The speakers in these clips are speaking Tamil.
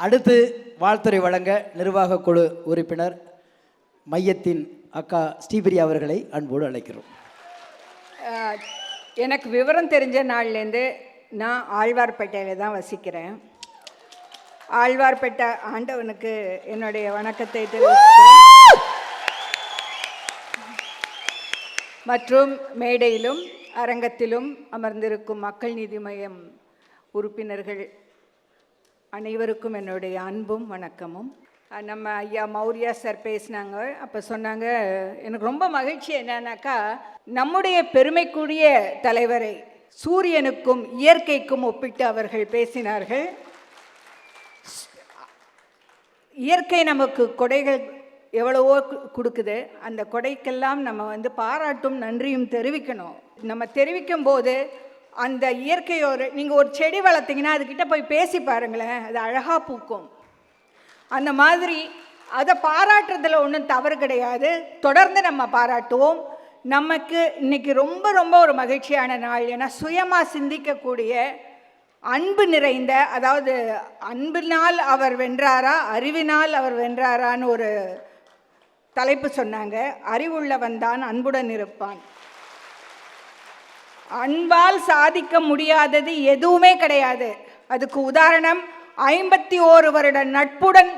அடுத்து வாழ்த்துறை வழங்க நிர்வாக குழு உறுப்பினர் மையத்தின் அக்கா ஸ்ரீபிரியா அவர்களை அன்போடு அழைக்கிறோம். எனக்கு விவரம் தெரிஞ்ச நாள்லேருந்து நான் ஆழ்வார்பேட்டையில் தான் வசிக்கிறேன். ஆழ்வார்பேட்டை ஆண்டவனுக்கு என்னுடைய வணக்கத்தை தெரிவிக்கிறேன் மற்றும் மேடையிலும் அரங்கத்திலும் அமர்ந்திருக்கும் மக்கள் நீதி மையம் உறுப்பினர்கள் அனைவருக்கும் என்னுடைய அன்பும் வணக்கமும். நம்ம ஐயா மௌரியா சார் பேசினாங்க. அப்போ சொன்னாங்க எனக்கு ரொம்ப மகிழ்ச்சி என்னன்னாக்கா நம்முடைய பெருமைக்குரிய தலைவரை சூரியனுக்கும் இயற்கைக்கும் ஒப்பிட்டு அவர்கள் பேசினார்கள். இயற்கை நமக்கு கொடைகள் எவ்வளவோ கொடுக்குது. அந்த கொடைக்கெல்லாம் நம்ம வந்து பாராட்டும் நன்றியும் தெரிவிக்கணும். நம்ம தெரிவிக்கும் போது அந்த இயற்கையோடு நீங்கள் ஒரு செடி வளர்த்தீங்கன்னா அதுக்கிட்ட போய் பேசி பாருங்களேன் அது அழகாக பூக்கும். அந்த மாதிரி அதை பாராட்டுறதுல ஒன்றும் தவறு கிடையாது. தொடர்ந்து நம்ம பாராட்டுவோம். நமக்கு இன்றைக்கி ரொம்ப ரொம்ப ஒரு மகிழ்ச்சியான நாள். ஏன்னா சுயமாக சிந்திக்கக்கூடிய அன்பு நிறைந்த அதாவது அன்பினால் அவர் வென்றாரா அறிவினால் அவர் வென்றாரான்னு ஒரு தலைப்பு சொன்னாங்க. அறிவுள்ளவன் தான் அன்புடன் இருப்பான். அன்பால் சாதிக்க முடியாதது எதுவுமே கிடையாது. அதுக்கு உதாரணம் ஐம்பத்தி ஓரு வருட நட்புடன்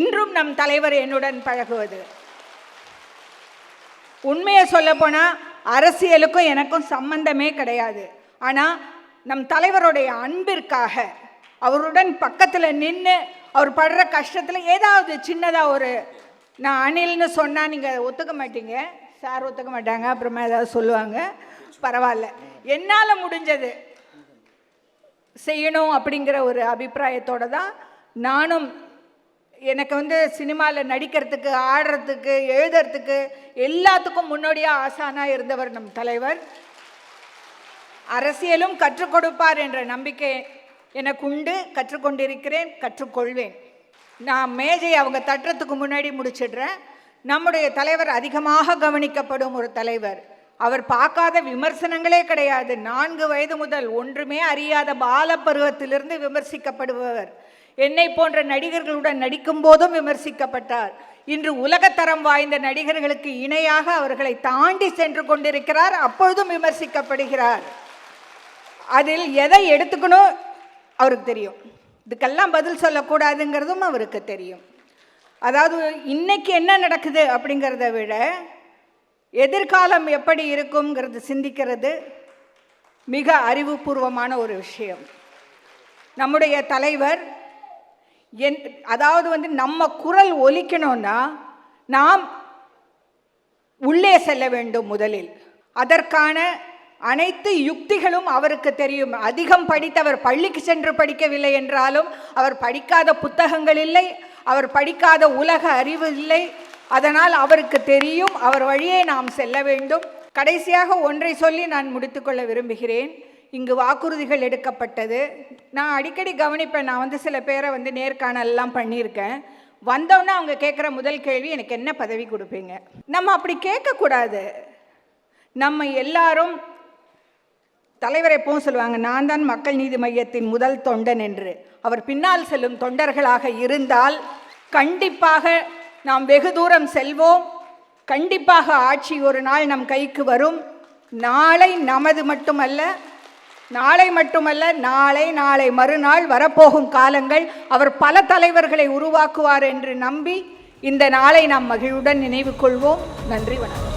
இன்றும் நம் தலைவர் என்னுடன் பழகுவது. உண்மையை சொல்லப்போனால் அரசியலுக்கும் எனக்கும் சம்பந்தமே கிடையாது. ஆனால் நம் தலைவருடைய அன்பிற்காக அவருடன் பக்கத்தில் நின்று அவர் படுற கஷ்டத்தில் ஏதாவது சின்னதாக ஒரு நான் அணில்னு சொன்னால் நீங்கள் ஒத்துக்க மாட்டீங்க. சார் ஒத்துக்க மாட்டாங்க அப்புறமா ஏதாவது சொல்லுவாங்க. பரவாயில்ல. என்னால் முடிஞ்சது. செய்யணும் அப்படிங்கிற ஒரு அபிப்பிராயத்தோட தான் நானும் எனக்கு வந்து சினிமாவில் நடிக்கிறதுக்கு ஆடுறதுக்கு எழுதுறதுக்கு எல்லாத்துக்கும் முன்னோடியாக ஆசானாக இருந்தவர் நம் தலைவர். அரசியலும் கற்றுக் கொடுப்பார் என்ற நம்பிக்கை எனக்கு உண்டு. கற்றுக்கொண்டிருக்கிறேன் கற்றுக்கொள்வேன் நான் மேஜை அவங்க தட்டுறதுக்கு முன்னாடி முடிச்சிடுறேன். நம்முடைய தலைவர் அதிகமாக கவனிக்கப்படும் ஒரு தலைவர். அவர் பார்க்காத விமர்சனங்களே கிடையாது. நான்கு வயது முதல் ஒன்றுமே அறியாத பால பருவத்திலிருந்து விமர்சிக்கப்படுபவர். என்னை போன்ற நடிகர்களுடன் நடிக்கும் போதும் விமர்சிக்கப்பட்டார். இன்று உலகத்தரம் வாய்ந்த நடிகர்களுக்கு இணையாக அவர்களை தாண்டி சென்று கொண்டிருக்கிறார். அப்பொழுதும் விமர்சிக்கப்படுகிறார். அதில் எதை எடுத்துக்கணும்? அவருக்கு தெரியும். இதுக்கெல்லாம் பதில் சொல்லக்கூடாதுங்கிறதும் அவருக்கு தெரியும். அதாவது இன்னைக்கு என்ன நடக்குது? அப்படிங்கிறத விட எதிர்காலம் எப்படி இருக்குங்கிறது சிந்திக்கிறது மிக அறிவுபூர்வமான ஒரு விஷயம். நம்முடைய தலைவர் என் அதாவது வந்து நம்ம குரல் ஒலிக்கணும்னா நாம் உள்ளே செல்ல வேண்டும் முதலில். அதற்கான அனைத்து யுக்திகளும் அவருக்கு தெரியும். அதிகம் படித்தவர் பள்ளிக்கு சென்று படிக்கவில்லை என்றாலும் அவர் படிக்காத புத்தகங்கள் இல்லை அவர் படிக்காத உலக அறிவு இல்லை அதனால் அவருக்கு தெரியும் அவர் வழியே நாம் செல்ல வேண்டும். கடைசியாக ஒன்றை சொல்லி நான் முடித்துக்கொள்ள விரும்புகிறேன். இங்கு வாக்குறுதிகள் எடுக்கப்பட்டது. நான் அடிக்கடி கவனிப்பேன் நான் வந்து சில பேரை வந்து நேர்காணல்லாம் பண்ணியிருக்கேன். வந்தோன்னே அவங்க கேட்குற முதல் கேள்வி எனக்கு என்ன பதவி கொடுப்பீங்க? நம்ம அப்படி கேட்கக்கூடாது. நம்ம எல்லாரும் தலைவர் எப்பவும் சொல்லுவாங்க நான் தான் மக்கள் நீதி மையத்தின் முதல் தொண்டன் என்று. அவர் பின்னால் செல்லும் தொண்டர்களாக இருந்தால் கண்டிப்பாக நாம் வெகு தூரம் செல்வோம். கண்டிப்பாக ஆட்சி ஒரு நாள் நம் கைக்கு வரும். நாளை நமது மட்டுமல்ல நாளை மட்டுமல்ல நாளை நாளை மறுநாள் வரப்போகும் காலங்கள் அவர் பல தலைவர்களை உருவாக்குவார் என்று நம்பி இந்த நாளை நாம் மகிழ்வுடன் நினைவு கொள்வோம். நன்றி வணக்கம்.